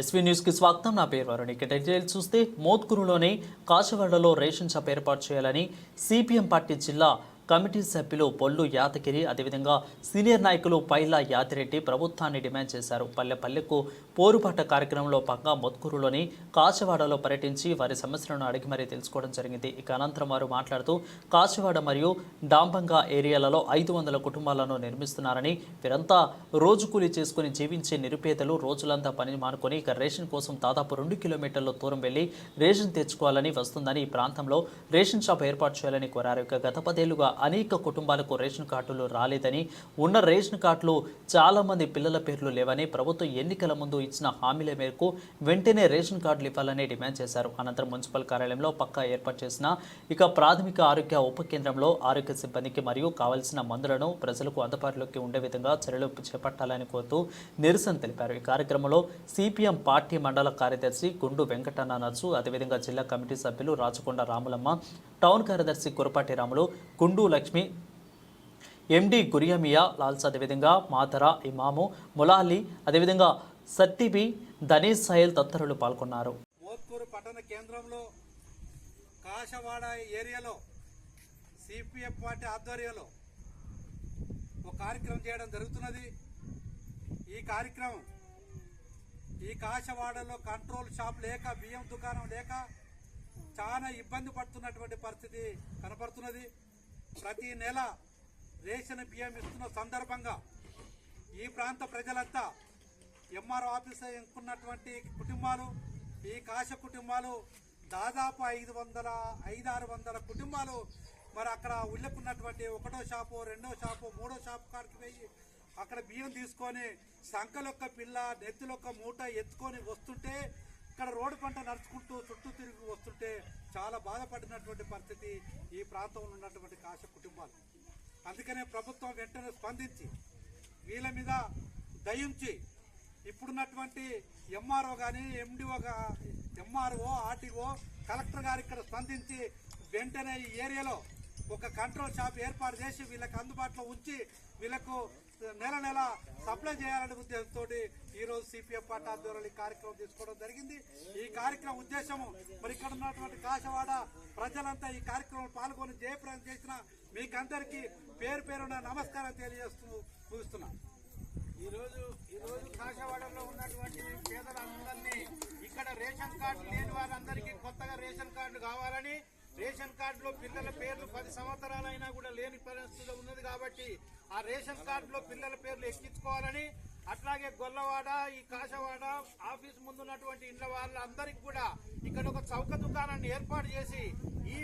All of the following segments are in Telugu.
ఎస్వీ న్యూస్కి స్వాగతం. నా పేరు వరుణ్ ఇక డీటెయిల్స్ చూస్తే మోత్కూరులోని కాశవాడలో రేషన్ షాప్ ఏర్పాటు చేయాలని సిపిఎం పార్టీ జిల్లా కమిటీ సభ్యులు పొల్లు యాదగిరి అదేవిధంగా సీనియర్ నాయకులు పైలా యాదిరెడ్డి ప్రభుత్వాన్ని డిమాండ్ చేశారు. పల్లె పల్లెకు పోరుపాట కార్యక్రమంలో భాగంగా మొత్కూరులోని కాశవాడలో పర్యటించి వారి సమస్యలను అడిగి మరీ తెలుసుకోవడం జరిగింది. ఇక అనంతరం వారు మాట్లాడుతూ కాశవాడ మరియు డాంబంగా ఏరియాలలో ఐదు వందల కుటుంబాలను నిర్మిస్తున్నారని వీరంతా రోజు కూలీ చేసుకుని జీవించే నిరుపేదలు రోజులంతా పని మానుకొని ఇక రేషన్ కోసం దాదాపు రెండు కిలోమీటర్ల దూరం వెళ్ళి రేషన్ తెచ్చుకోవాలని వస్తుందని ఈ ప్రాంతంలో రేషన్ షాప్ ఏర్పాటు చేయాలని కోరారు. ఇక గత పదేళ్ళుగా అనేక కుటుంబాలకు రేషన్ కార్డులు రాలేదని ఉన్న రేషన్ కార్డులు చాలామంది పిల్లల పేర్లు లేవని ప్రభుత్వం ఎన్నికల ముందు ఇచ్చిన హామీల మేరకు వెంటనే రేషన్ కార్డులు ఇవ్వాలని డిమాండ్ చేశారు. అనంతరం మున్సిపల్ కార్యాలయంలో పక్కా ఏర్పాటు చేసిన ఇక ప్రాథమిక ఆరోగ్య ఉప కేంద్రంలో ఆరోగ్య సిబ్బందికి మరియు కావలసిన మందులను ప్రజలకు అందుబాటులోకి ఉండే విధంగా చర్యలు చేపట్టాలని కోరుతూ నిరసన తెలిపారు. ఈ కార్యక్రమంలో సిపిఎం పార్టీ మండల కార్యదర్శి గుండు వెంకటన్న నర్సు అదేవిధంగా జిల్లా కమిటీ సభ్యులు రాచకొండ రాములమ్మ టౌన్ కార్యదర్శి కురపాటి రాములు గుండు లక్ష్మి ఎండి గురియమియా లాల్స్ అదేవిధంగా మాతర ఇమాము ములాలి అదేవిధంగా సత్తిబి దనేష్ సహెల్ తదితరులు పాల్గొన్నారు. ఓత్పూరు పట్టణ కేంద్రంలో కాశవాడ ఏరియాలో సిపిఎఫ్ పార్టీ ఆధ్వర్యంలో ఒక కార్యక్రమం చేయడం జరుగుతున్నది. ఈ కార్యక్రమం ఈ కాశవాడలో కంట్రోల్ షాప్ లేక బియ్యం దుకాణం లేక చాలా ఇబ్బంది పడుతున్నటువంటి పరిస్థితి కనపడుతున్నది. ప్రతి నెల రేషన్ బియ్యం ఇస్తున్న సందర్భంగా ఈ ప్రాంత ప్రజలంతా ఎంఆర్ ఆఫీస్ ఎంకున్నటువంటి కుటుంబాలు ఈ కాశ కుటుంబాలు దాదాపు ఐదు వందల ఐదు ఆరు వందల కుటుంబాలు మరి అక్కడ ఉళ్ళకున్నటువంటి ఒకటో షాపు రెండో షాపు మూడో షాపు కాడికి పోయి అక్కడ బియ్యం తీసుకొని సంకలొక్క పిల్ల నెత్తులొక్క మూట ఎత్తుకొని వస్తుంటే ఇక్కడ రోడ్డు పంట నడుచుకుంటూ చుట్టూ తిరిగి వస్తుంటే చాలా బాధపడినటువంటి పరిస్థితి ఈ ప్రాంతంలో ఉన్నటువంటి కాశ కుటుంబాలు. అందుకనే ప్రభుత్వం వెంటనే స్పందించి వీళ్ళ మీద దయించి ఇప్పుడున్నటువంటి ఎంఆర్ఓ కానీ ఎండిఓ ఎంఆర్ఓ ఆర్టీఓ కలెక్టర్ గారు ఇక్కడ స్పందించి వెంటనే ఈ ఏరియాలో ఒక కంట్రోల్ షాప్ ఏర్పాటు చేసి వీళ్ళకి అందుబాటులో ఉంచి వీళ్ళకు నెల నెల సప్లై చేయాలనే ఉద్దేశంతో ఈ రోజు సిపిఎం పార్టీ ఆధ్వర్యంలో ఈ కార్యక్రమం తీసుకోవడం జరిగింది. ఈ కార్యక్రమం ఉద్దేశము మరి ఇక్కడ ఉన్నటువంటి కాశవాడ ప్రజలంతా ఈ కార్యక్రమం పాల్గొని జయప్రదం చేసిన మీకందరికీ పేరు పేరున నమస్కారం తెలియజేస్తూ ముగిస్తున్నాను ఈరోజు ఈరోజు కాశవాడలో ఉన్నటువంటి పేదలందరినీ ఇక్కడ రేషన్ కార్డు లేని వారందరికీ కొత్తగా రేషన్ కార్డు కావాలని రేషన్ కార్డులో పిల్లల పేర్లు పది సంవత్సరాలైనా కూడా లేని పరిస్థితిలో ఉన్నది కాబట్టి ఆ రేషన్ కార్డులో పిల్లల పేర్లు ఎక్కించుకోవాలని అట్లాగే గొల్లవాడ ఈ కాశవాడ ఆఫీస్ ముందున్నటువంటి ఇండ్ల వాళ్ళందరికీ కూడా ఇక్కడ ఒక చౌక దుకాణాన్ని ఏర్పాటు చేసి ఈ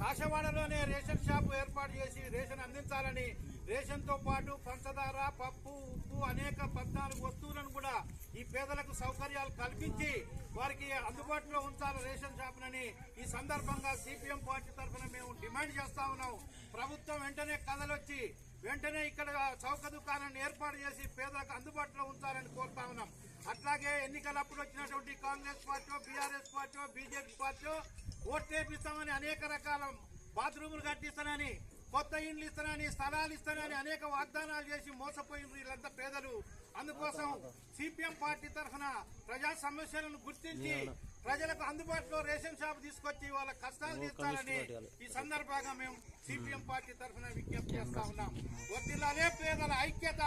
కాశవాడలోనే రేషన్ షాపు ఏర్పాటు చేసి రేషన్ అందించాలని రేషన్తో పాటు పంచదార పప్పు ఉప్పు అనేక పద్నాలుగు వస్తువులను కూడా ఈ పేదలకు సౌకర్యాలు కల్పించి వారికి అందుబాటులో ఉంచాలి రేషన్ షాపునని ఈ సందర్భంగా సిపిఎం పార్టీ తరఫున మేము డిమాండ్ చేస్తా ఉన్నాం. ప్రభుత్వం వెంటనే కథలొచ్చి వెంటనే ఇక్కడ చౌక దుకాణాన్ని ఏర్పాటు చేసి పేదలకు అందుబాటులో ఉంచాలని కోరుతా ఉన్నాం. అట్లాగే ఎన్నికలప్పుడు వచ్చినటువంటి Congress party BRS party BJP party ఓట్లేపిస్తామని అనేక రకాల బాత్రూములు కట్టిస్తానని కొత్త ఇండ్లు ఇస్తానని స్థలాలు ఇస్తానని అనేక వాగ్దానాలు చేసి మోసపోయిన వీళ్ళంతా పేదలు. అందుకోసం సిపిఎం పార్టీ తరఫున ప్రజా సమస్యలను గుర్తించి ప్రజలకు అందుబాటులో రేషన్ షాప్ తీసుకొచ్చి వాళ్ళ కష్టాలు తీర్చాలని ఈ సందర్భంగా మేము సిపిఎం పార్టీ తరఫున విజ్ఞప్తి చేస్తా ఉన్నాం. వర్దిల్లాలే పేదల ఐక్యత.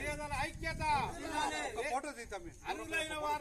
పేదల ఐక్యత. అర్హులైన వారు